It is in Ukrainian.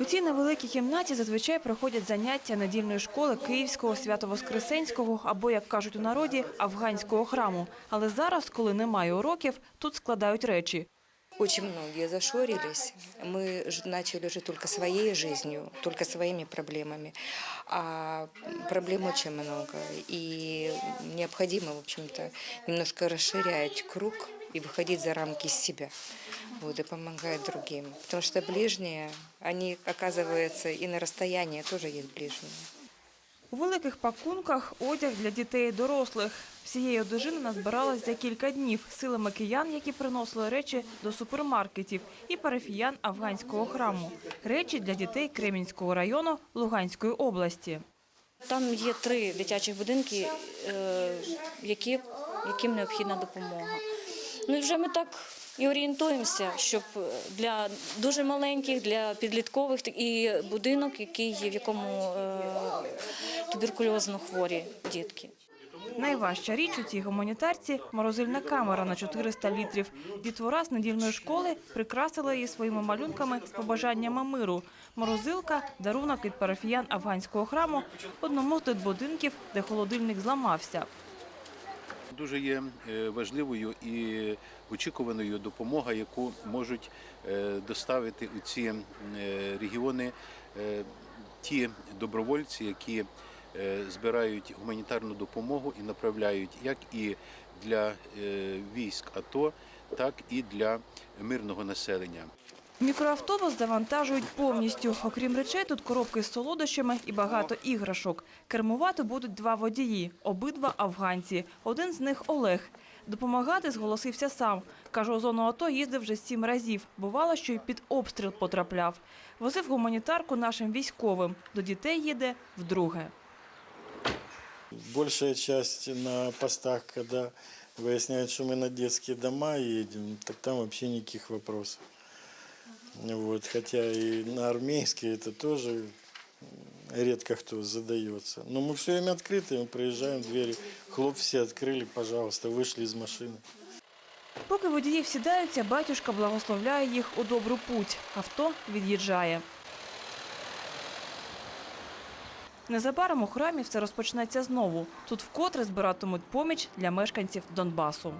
У цій невеликій кімнаті зазвичай проходять заняття недільної школи Київського Свято-Воскресенського або, як кажуть у народі, афганського храму. Але зараз, коли немає уроків, тут складають речі. Очень многие зашорились. Мы ж- начали жить только своей жизнью, только своими проблемами. А проблем очень много. И необходимо, в общем-то, немножко расширять круг и выходить за рамки себя. Вот, и помогать другим. Потому что ближние, они, оказывается, и на расстоянии тоже есть ближние. У великих пакунках одяг для дітей і дорослих. Всієї одежини назбиралось за кілька днів силами киян, які приносили речі до супермаркетів, і парафіян афганського храму. Речі для дітей Кремінського району Луганської області. Там є три дитячих будинки, е, які, яким необхідна допомога. Ну і вже ми так і орієнтуємося, щоб для дуже маленьких, для підліткових і будинок, який є, в якому е, туберкульозно хворі дітки. Найважча річ у цій гуманітарці – морозильна камера на 400 літрів. Дітвора з недільної школи прикрасила її своїми малюнками з побажаннями миру. Морозилка – дарунок від парафіян афганського храму одному з будинків, де холодильник зламався. Дуже є е, важливою і очікуваною допомога, яку можуть е, доставити у ці е, регіони ті добровольці, які збирають гуманітарну допомогу і направляють як і для військ АТО, так і для мирного населення. Мікроавтобус завантажують повністю. Окрім речей, тут коробки з солодощами і багато іграшок. Кермувати будуть два водії, обидва афганці. Один з них Олег. Допомагати зголосився сам. Каже, у зону АТО їздив вже сім разів. Бувало, що й під обстріл потрапляв. Возив гуманітарку нашим військовим. До дітей їде вдруге. Большая часть на постах, когда выясняют, что мы на детские дома едем, так там вообще никаких вопросов. Вот, хотя и на армейские это тоже м, редко кто задается. Но мы все время открыты, мы проезжаем, двери, хлоп все открыли, пожалуйста, вышли из машины. Поки водії сідаються, батюшка благословляє їх у добру путь. Авто від'їжджає. Незабаром у храмі все розпочнеться знову. Тут вкотре збиратимуть поміч для мешканців Донбасу.